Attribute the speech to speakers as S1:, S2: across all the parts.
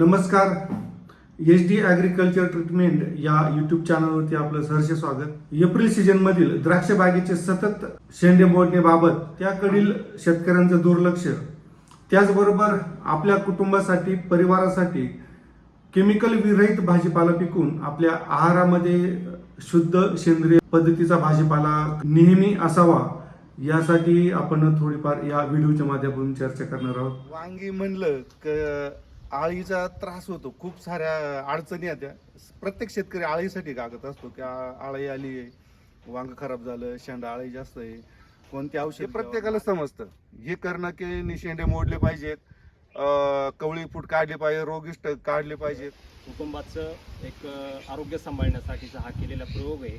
S1: नमस्कार. H D agriculture treatment या YouTube चॅनलवरती आपलं सहर्ष स्वागत. एप्रिल सीझनमधील द्राक्ष बागेचे सतत शेंडे मोडणेबाबत त्याकडील शेतकऱ्यांचं दुर्लक्ष. त्याचबरोबर आपल्या कुटुंबासाठी परिवारासाठी केमिकल विरहित भाजीपाला पिकून आपल्या आहारामध्ये शुद्ध सेंद्रिय पद्धतीचा भाजीपाला नेहमी असावा यासाठी आपण थोडीफार या व्हिडिओच्या माध्यमातून चर्चा करणार आहोत.
S2: वांगी म्हणलं आळीचा त्रास होतो. खूप साऱ्या अडचणी येत्या प्रत्येक शेतकरी आळीसाठी कागद असतो की आळी आली आहे. वांग खराब झालं शेंडा आळी जास्त आहे. कोणते औषध प्रत्येकाला समजतं. हे करणं की शेंडे मोडले पाहिजेत. अं, कवळी फूट काढली पाहिजे रोगिष्ट काढले पाहिजेत.
S3: कुटुंबाचं एक आरोग्य सांभाळण्यासाठीचा हा केलेला प्रयोग आहे.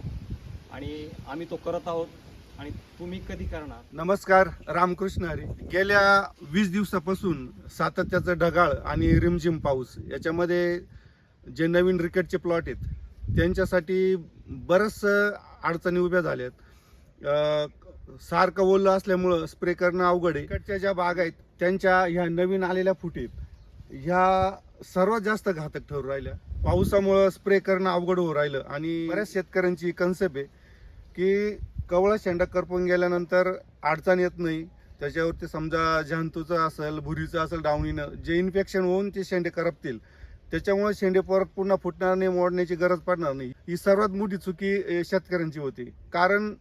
S3: आणि आम्ही तो करत आहोत. आणि तुम्ही कधी करणार?
S2: नमस्कार रामकृष्ण हरी. गेल्या वीस दिवसापासून सातत्याचं ढगाळ आणि रिमझिम पाऊस याच्यामध्ये जे नवीन रिकेटचे प्लॉट आहेत त्यांच्यासाठी बरंच अडचणी उभ्या झाल्यात. सारखं ओलं असल्यामुळं स्प्रे करणं अवघड आहे. रिकेटच्या ज्या बाग आहेत त्यांच्या ह्या नवीन आलेल्या फुटीत ह्या सर्वात जास्त घातक ठरू राहिल्या. पावसामुळं स्प्रे करणं अवघड होऊ राहिलं आणि बऱ्याच शेतकऱ्यांची कन्सेप्ट आहे की कवळा शेंडा करपून गेल्यानंतर अडचण येत नाही. त्याच्यावरती समजा जंतूचं असेल भुरीचं असेल डावणीनं जे इन्फेक्शन होऊन ते शेंडे करपतील. त्याच्यामुळे शेंडे परत पुन्हा फुटणार नाही मोडण्याची गरज पडणार नाही. ही सर्वात मोठी चुकी शेतकऱ्यांची होती. कारण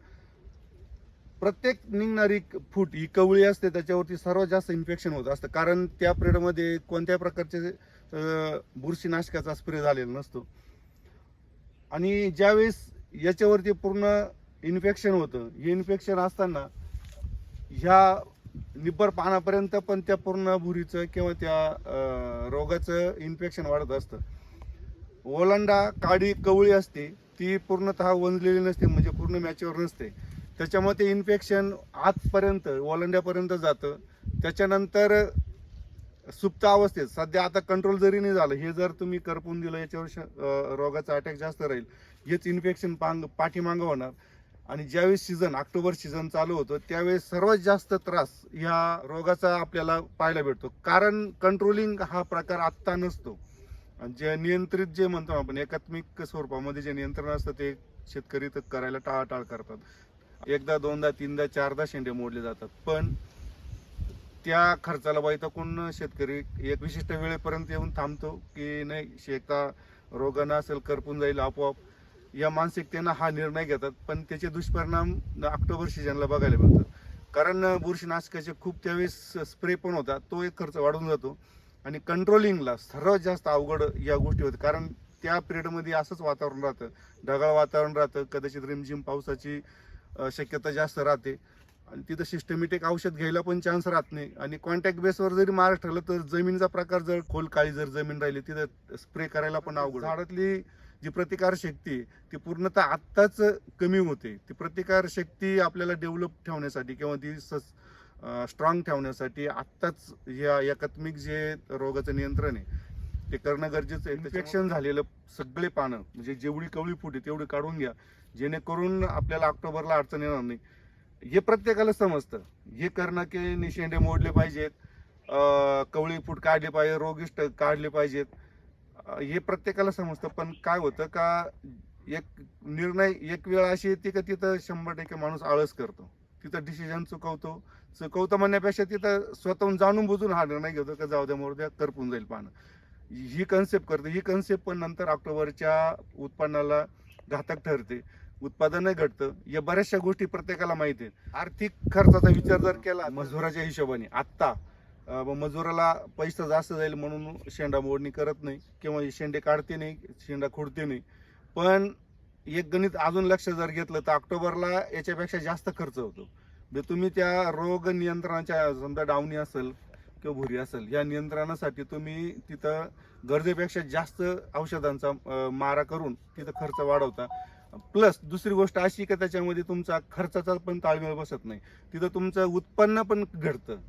S2: प्रत्येक निघणारी फूट ही कवळी असते त्याच्यावरती सर्वात जास्त इन्फेक्शन होत असतं. कारण त्या पिरियडमध्ये कोणत्या प्रकारचे बुरशीनाशकाचा स्प्रे झालेला नसतो. आणि ज्यावेळेस याच्यावरती पूर्ण इन्फेक्शन होतं. हे इन्फेक्शन असताना ह्या निब्बर पानापर्यंत पण त्या पूर्ण भुरीचं किंवा त्या रोगाचं इन्फेक्शन वाढत असतं. ओलांडा काडी कवळी असते ती पूर्णतः वंजलेली नसते म्हणजे पूर्ण मॅचवर नसते. त्याच्यामुळे ते इन्फेक्शन आतपर्यंत ओलांड्यापर्यंत जातं. त्याच्यानंतर सुप्त अवस्थेत सध्या आता कंट्रोल जरी नाही झालं हे जर तुम्ही करपून दिलं याच्यावर श- रोगाचा अटॅक जास्त राहील हेच इन्फेक्शन पांग पाठीमागं होणार. आणि ज्यावेळेस सीझन ऑक्टोबर सीझन चालू होतं त्यावेळेस सर्वात जास्त त्रास ह्या रोगाचा आपल्याला पाहायला भेटतो. कारण कंट्रोलिंग हा प्रकार आत्ता नसतो. आणि जे नियंत्रित जे म्हणतो आपण एकात्मिक स्वरूपामध्ये जे नियंत्रण असतं ते शेतकरी तर करायला टाळाटाळ करतात. एकदा दोनदा तीनदा चारदा शेंडे मोडले जातात. पण त्या खर्चाला कोण शेतकरी एक विशिष्ट वेळेपर्यंत येऊन थांबतो की नाही शेता रोगानं असेल करपून जाईल आपोआप या मानसिकतेनं हा निर्णय घेतात पण त्याचे दुष्परिणाम ऑक्टोबर सीजनला बघायला मिळतात. कारण बुरशीनाशकाचे खूप त्यावेळेस स्प्रे पण होता तो एक खर्च वाढून जातो. आणि कंट्रोलिंगला सर्वात जास्त अवघड या गोष्टी होत्या. कारण त्या पिरियडमध्ये असंच वातावरण राहतं. ढगाळ वातावरण राहतं कदाचित रिमझिम पावसाची शक्यता जास्त राहते. आणि तिथं सिस्टमॅटिक औषध घ्यायला पण चान्स राहत नाही. आणि कॉन्टॅक्ट बेसवर जरी मार ठरलं तर जमिनीचा प्रकार जर खोल काळी जर जमीन राहिली तिथं स्प्रे करायला पण अवघड झाडातली जी प्रतिकार शक्ती ती पूर्णतः आत्ताच कमी होते. ती प्रतिकार शक्ती आपल्याला डेव्हलप ठेवण्यासाठी किंवा ती स्ट्रॉंग ठेवण्यासाठी आत्ताच या एकात्मिक जे रोगाचं नियंत्रण आहे ते करणं गरजेचं आहे. इन्फेक्शन झालेलं सगळे पानं म्हणजे जेवढी कवळी फुटे तेवढी काढून घ्या. जेणेकरून आपल्याला ऑक्टोबरला अडचण येणार नाही. हे प्रत्येकाला समजतं. हे करणं की निशेंडे मोडले पाहिजेत. कवळी फूट काढले पाहिजे रोगिष्ट काढले पाहिजेत. हे प्रत्येकाला समजतं पण काय होतं का एक निर्णय एक वेळ अशी येते का तिथं शंभर टक्के माणूस आळस करतो. तिथं डिसिजन चुकवतो. चुकवतो म्हणण्यापेक्षा तिथं स्वतःहून जाणून बुजून हा निर्णय घेतो का जाऊ द्या मोर द्या करपून जाईल पानं ही कन्सेप्ट करते. ही कन्सेप्ट पण नंतर ऑक्टोबरच्या उत्पन्नाला घातक ठरते. उत्पादनही घटतं. या बऱ्याचशा गोष्टी प्रत्येकाला माहिती आहेत. आर्थिक खर्चाचा विचार जर केला मजुराच्या हिशोबाने. आत्ता मजुराला पैसा जास्त जाईल म्हणून शेंडा मोडणी करत नाही किंवा शेंडे काढते नाही शेंडा खोडते नाही. पण एक गणित अजून लक्ष जर घेतलं तर ऑक्टोबरला याच्यापेक्षा जास्त खर्च होतो. म्हणजे तुम्ही त्या रोग नियंत्रणाच्या समजा डावणी असेल किंवा भुरी असेल या नियंत्रणासाठी तुम्ही तिथं गरजेपेक्षा जास्त औषधांचा मारा करून तिथं खर्च वाढवता. प्लस दुसरी गोष्ट अशी की त्याच्यामध्ये तुमचा खर्चाचा पण ताळमेळ बसत नाही. तिथं तुमचं उत्पन्न पण घडतं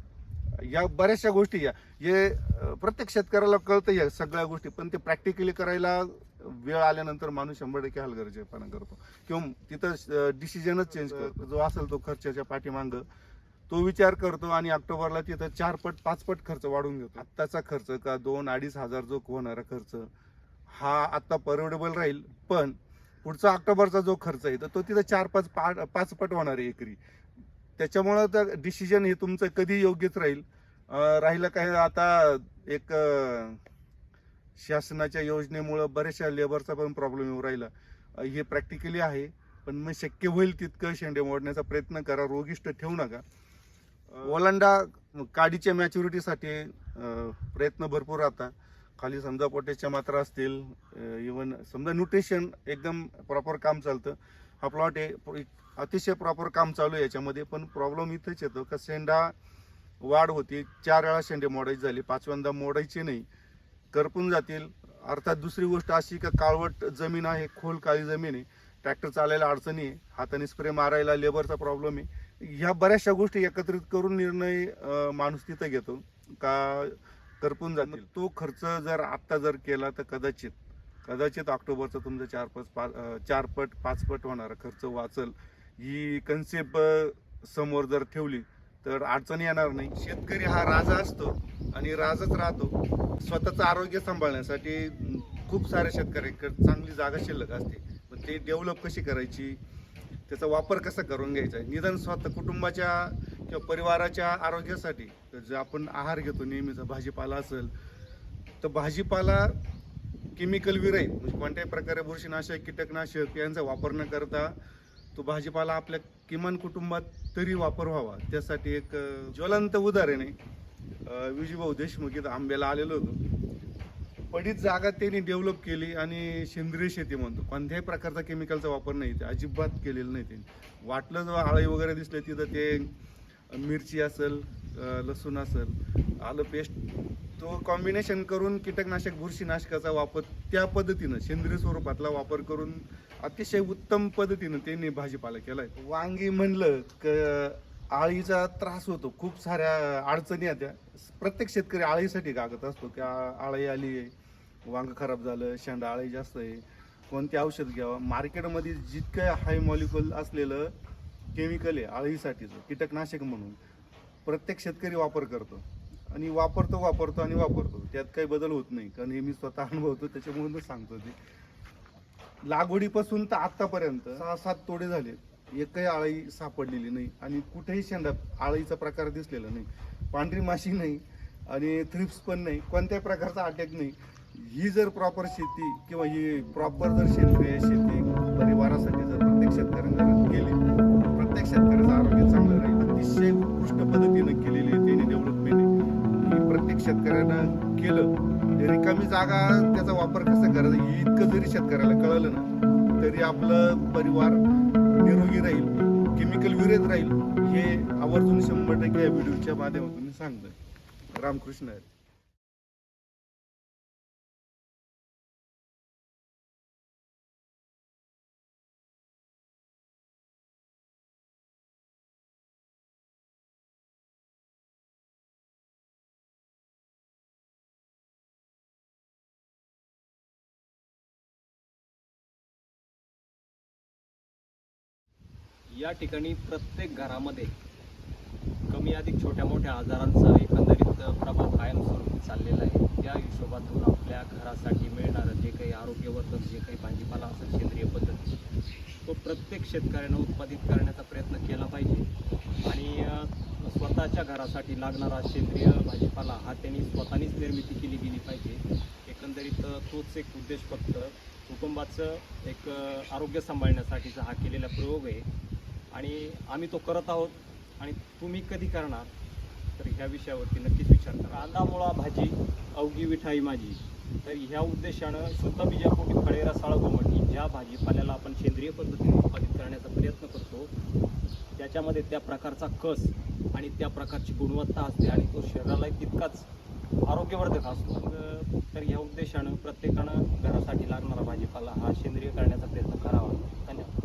S2: या बऱ्याचशा गोष्टी या. हे प्रत्येक शेतकऱ्याला कळतं या सगळ्या गोष्टी पण ते प्रॅक्टिकली करायला वेळ आल्यानंतर माणूस शंभर टक्के हलगर्जीपणा करतो. किंवा तिथं डिसिजनच चेंज करतो. जो असेल तो खर्चाच्या पाठीमागं तो विचार करतो आणि ऑक्टोबरला तिथं चार पट पाच पट खर्च वाढून घेतो. आत्ताचा खर्च का दोन अडीच हजार जो होणारा खर्च हा आत्ता परवडेबल राहील पण पुढचा ऑक्टोबरचा जो खर्च आहे तर तो तिथं चार पाच पाच पट होणार आहे एकरी. त्याच्यामुळं तर डिसिजन हे तुमचं कधी योग्यच राहील. राहिलं काय आता एक शासनाच्या योजनेमुळं बऱ्याचशा लेबरचा पण प्रॉब्लेम येऊ राहिला. हे प्रॅक्टिकली आहे पण मग शक्य होईल तितकं शेंडे मोडण्याचा प्रयत्न करा रोगिष्ट ठेवू नका. ओलांडा काडीच्या मॅच्युरिटीसाठी प्रयत्न भरपूर राहतात खाली समजा पोटॅशच्या मात्रा असतील इवन समजा न्यूट्रिशन एकदम प्रॉपर काम चालतं. हा प्लॉट आहे अतिशय प्रॉपर काम चालू आहे याच्यामध्ये पण प्रॉब्लेम इथंच येतो का शेंडा वाढ होती. चार वेळा शेंडे मोडायची झाली पाचव्यांदा मोडायची नाही. करपून जातील. अर्थात दुसरी गोष्ट अशी का काळवट जमीन आहे खोल काळी जमीन आहे. ट्रॅक्टर चालायला अडचणी आहे हाताने स्प्रे मारायला लेबरचा प्रॉब्लेम आहे. ह्या बऱ्याचशा गोष्टी एकत्रित करून निर्णय माणूस तिथं घेतो का करपून जातील. तो खर्च जर आत्ता जर केला तर कदाचित कदाचित ऑक्टोबरचा तुमचा चार पाच पाच चारपट चार पट पाच पट होणारा खर्च वाचल. ही कन्सेप्ट समोर जर ठेवली तर अडचण येणार नाही. शेतकरी हा राजा असतो आणि राजाच राहतो. स्वतःचं आरोग्य सांभाळण्यासाठी खूप साऱ्या शेतकऱ्यांकडे चांगली जागा शिल्लक असते. पण ते डेव्हलप कशी करायची? त्याचा वापर कसा करून घ्यायचा? निदान स्वतः कुटुंबाच्या किंवा परिवाराच्या आरोग्यासाठी तर जे आपण आहार घेतो नेहमीचा भाजीपाला असेल तर भाजीपाला केमिकल विरहित म्हणजे कोणत्याही प्रकारे बुरशीनाशक कीटकनाशक यांचा वापर न करता तो भाजीपाला आपल्या किमान कुटुंबात तरी वापर व्हावा. त्यासाठी एक ज्वलंत उदाहरण आहे. अं, विजूभाऊ देशमुख इथं आंब्याला आलेलो होतो. पडीत जागा त्यांनी डेव्हलप केली आणि सेंद्रिय शेती म्हणतो. कोणत्याही प्रकारचा केमिकलचा वापर नाही. ते अजिबात केलेलं नाही त्यांनी. वाटलं जर आळी वगैरे दिसले तिथं ते मिरची असेल लसूण असेल आलं पेस्ट तो कॉम्बिनेशन करून कीटकनाशक बुरशीनाशकाचा वापर त्या पद्धतीनं सेंद्रिय स्वरूपातला वापर करून अतिशय उत्तम पद्धतीनं त्यांनी भाजीपाला केलाय. वांगी म्हणलं क आळीचा त्रास होतो. खूप साऱ्या अडचणी येत्या प्रत्येक शेतकरी आळीसाठी कागद असतो की आळी आली आहे वांग खराब झालं शेंडा आळी जास्त आहे. कोणते औषध घ्यावं? मार्केटमध्ये जितकं हाय मॉलिक्युल असलेलं केमिकल आहे आळीसाठीचं कीटकनाशक म्हणून प्रत्येक शेतकरी वापर करतो. आणि वापरतो वापरतो आणि वापरतो. त्यात काही बदल होत नाही. कारण हे मी स्वतः अनुभवतो त्याच्यामधूनच सांगतो ते. लागवडीपासून तर आतापर्यंत सहा सात तोडे झाले. एकही आळी सापडलेली नाही आणि कुठेही शेंडा आळीचा प्रकार दिसलेला नाही. पांढरी माशी नाही आणि थ्रिप्स पण नाही. कोणत्याही प्रकारचा अटॅक नाही. ही जर प्रॉपर शेती किंवा ही प्रॉपर जर सेंद्रिय शेती परिवारासाठी जर प्रत्येक शेतकऱ्यांना केली तर प्रत्येक शेतकऱ्याचं आरोग्य चांगलं राहील. अतिशय उत्कृष्ट पद्धतीनं केलेली आहे त्यांनी डेव्हलपमेंट ही प्रत्येक शेतकऱ्यानं केलं म्हणजे रिकामी जागा त्याचा वापर कसा करायचा हे इतकं जरी शेतकऱ्याला कळलं ना तरी आपलं परिवार निरोगी राहील केमिकल विरहित राहील हे आवर्जून शंभर टक्के या व्हिडिओच्या माध्यमातून सांगतोय. रामकृष्ण
S3: या ठिकाणी प्रत्येक घरामध्ये कमी अधिक छोट्या मोठ्या आजारांचा एकंदरीत प्रभाव कायमस्वरूपी चाललेला आहे. त्या हिशोबातून आपल्या घरासाठी मिळणारं जे काही आरोग्यवर्धक जे काही भाजीपाला असेल सेंद्रिय पद्धती तो प्रत्येक शेतकऱ्यानं उत्पादित करण्याचा प्रयत्न केला पाहिजे. आणि स्वतःच्या घरासाठी लागणारा सेंद्रिय भाजीपाला हा त्यांनी स्वतःनीच निर्मिती केली गेली पाहिजे. एकंदरीत तोच एक उद्देश फक्त कुटुंबाचं एक आरोग्य सांभाळण्यासाठीचा हा केलेला प्रयोग आहे. आणि आम्ही तो करत आहोत. आणि तुम्ही कधी करणार तर ह्या विषयावरती नक्कीच विचार करा. कांदा मुळा भाजी अवघी विठाई माझी. तर ह्या उद्देशानं शुद्ध बीजापोटी फळे रसाळ गोमटी ज्या भाजीपाल्याला आपण सेंद्रिय पद्धतीने उत्पादित करण्याचा प्रयत्न करतो त्याच्यामध्ये त्या प्रकारचा कस आणि त्या प्रकारची गुणवत्ता असते आणि तो शरीरालाही तितकाच आरोग्यवर्धक असतो. मग, तर ह्या उद्देशानं प्रत्येकानं घरासाठी लागणारा भाजीपाला हा सेंद्रिय करण्याचा प्रयत्न करावा. धन्यवाद.